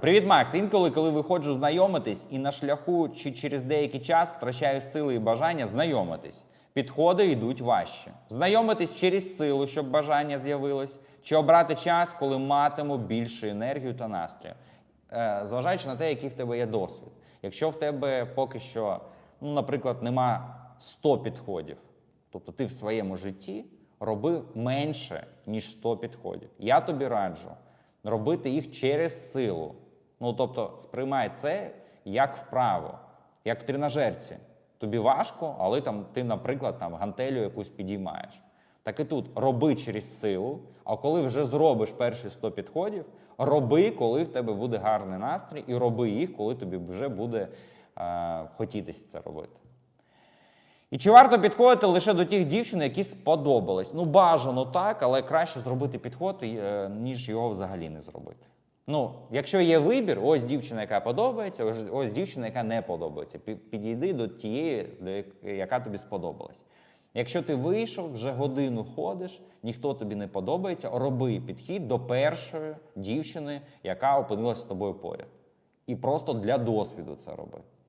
Привіт, Макс. Інколи, коли виходжу знайомитись, і на шляху чи через деякий час втрачаю сили і бажання знайомитись. Підходи йдуть важче. Знайомитись через силу, щоб бажання з'явилось, чи обрати час, коли матиму більше енергію та настрою. Е, зважаючи на те, який в тебе є досвід. Якщо в тебе поки що, ну, наприклад, нема 100 підходів, тобто ти в своєму житті робив менше, ніж 100 підходів. Я тобі раджу робити їх через силу. Ну, тобто, сприймай це як вправу, як в тренажерці. Тобі важко, але там ти, наприклад, там гантелю якусь підіймаєш. Так і тут роби через силу, а коли вже зробиш перші 100 підходів, роби, коли в тебе буде гарний настрій, і роби їх, коли тобі вже буде е, хотітись це робити. І чи варто підходити лише до тих дівчин, які сподобались? Ну, бажано так, але краще зробити підход, е, ніж його взагалі не зробити. Ну, якщо є вибір, ось дівчина, яка подобається, ось, дівчина, яка не подобається. Підійди до тієї, до яка тобі сподобалась. Якщо ти вийшов, вже годину ходиш, ніхто тобі не подобається, роби підхід до першої дівчини, яка опинилась з тобою поряд. І просто для досвіду це роби.